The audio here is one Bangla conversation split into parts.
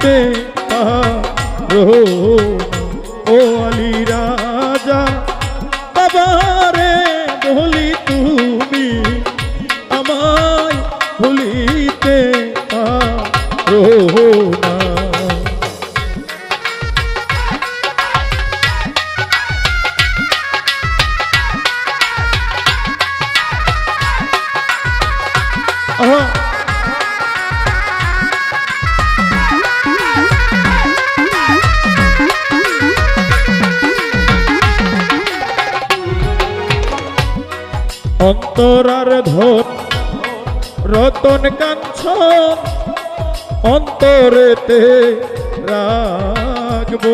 পারো ও অন্তরার ধন, রতন কাঞ্চন, অন্তরেতে রাখব।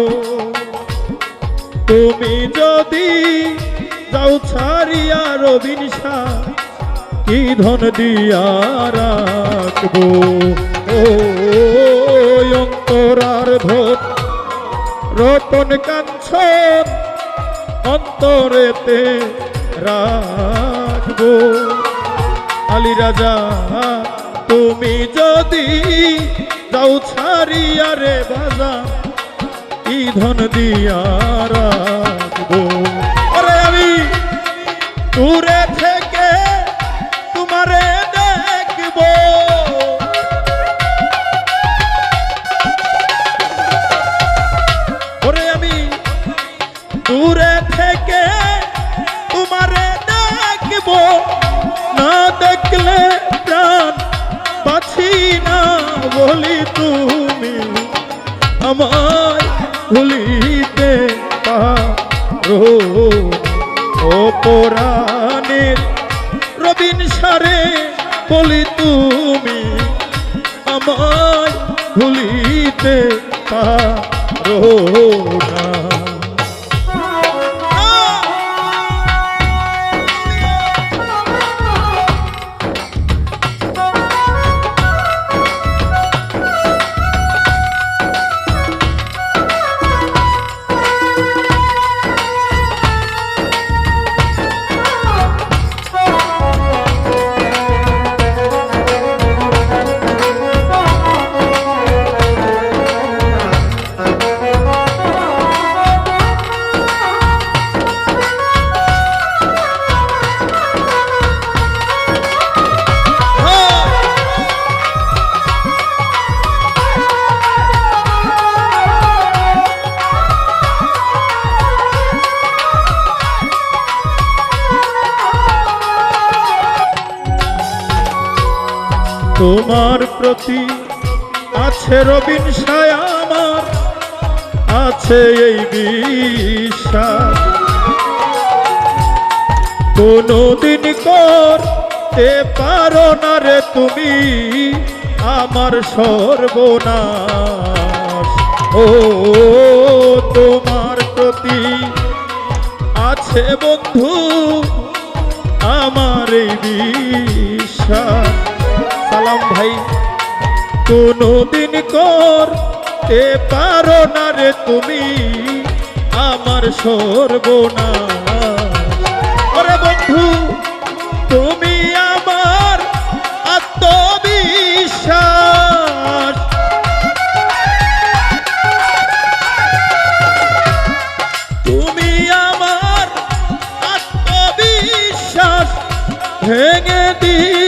তুমি যদি যাও ছাড়িয়া রবিনসা কি ধন দিয়া রাখব? ও অন্তরার ধন, রতন কাঞ্চন, অন্তরেতে রাখব আলী রাজা, তুমি যদি যাও ছাড়িয়া আরে বাজা, কি ধন দিয়া রাখব? আরে আমি দূরে বলি তুমি আমায় ভুলিতে পারো না। তোমার প্রতি আছে রবিন আমার, আছে এই বিশ্বাস। কোনদিন করতে পারো না রে তুমি আমার সর্বনাশ। ও তোমার প্রতি আছে বন্ধু আমার এই ভাই, কোনদিন করতে পারো না রে তুমি আমার সর্বনা বন্ধু, তুমি আমার আত্মবিশ্বাস। তুমি আমার আত্মবিশ্বাস ভেঙে দিতে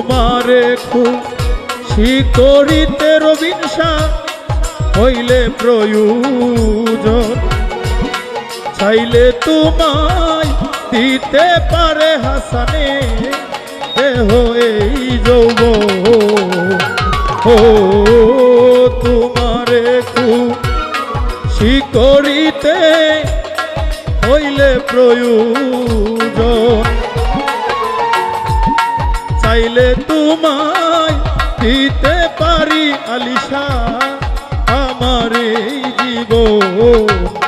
তোমারে খুব শিকরিতে রবিনসা হইলে প্রয়োজন। চাইলে তোমায় দিতে পারে হাসানে দেহ এই যৌব ও তোমারে খুব শিকরিতে হইলে প্রয়োজন। তোমায় দিতে পারি আলিশা আমার জীবন।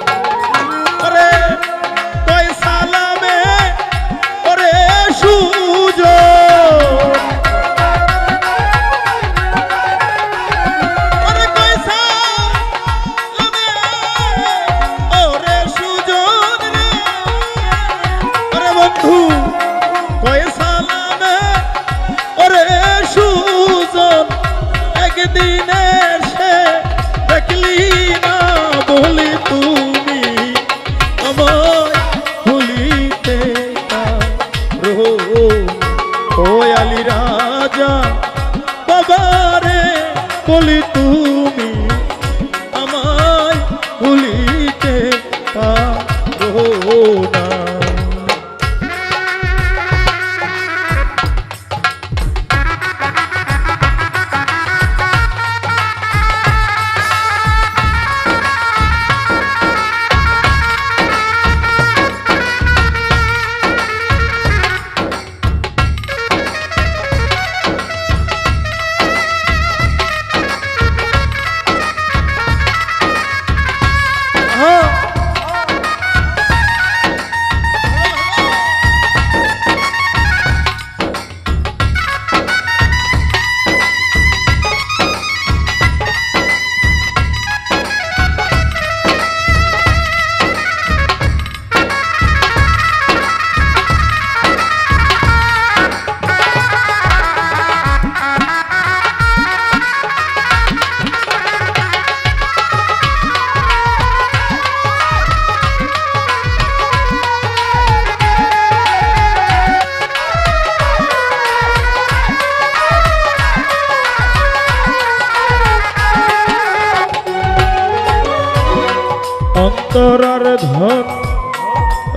অন্তরার ধন,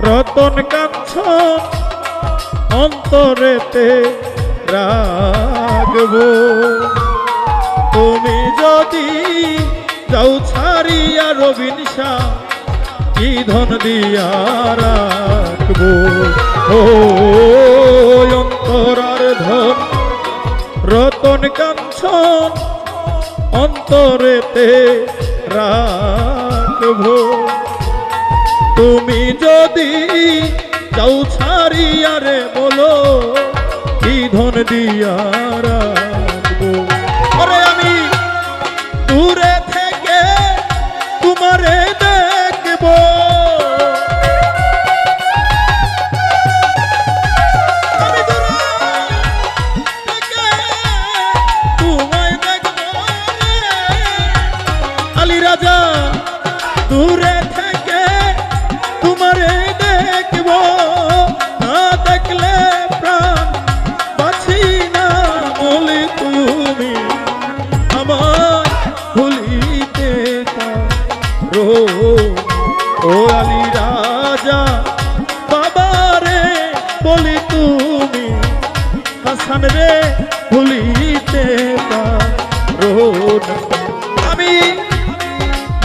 রতন কাঞ্চন অন্তরেতে রাখব। তুমি যদি যাও ছাড়িয়া রবিনসা কি ধন দিয়া রাখব? ও অন্তরার ধন, রতন কাঞ্চন অন্তরেতে রাখব। তুমি যদি যাও ছাড়িয়ারে বলো কি ধন দিয়া আমি দূরে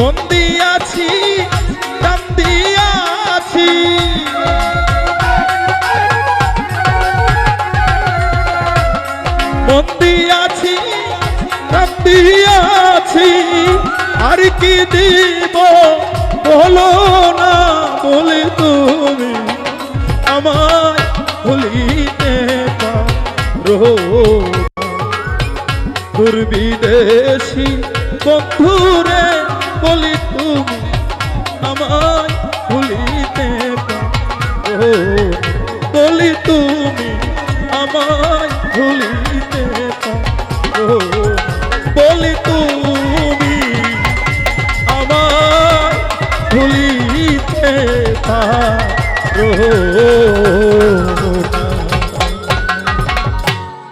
কান্দি আছি বন্দি আছি কান্দি আছি আর কি দিব বলো না বলে তুমি আমায় ভুলিতে পারো। দুর্বিদেশি বন্ধুরে বলি তুমি আমায় ভুলিতে পারো। বলি তুমি আমায় ভুলিতে পারো। বলি তুমি আমায় ভুলিতে পারো।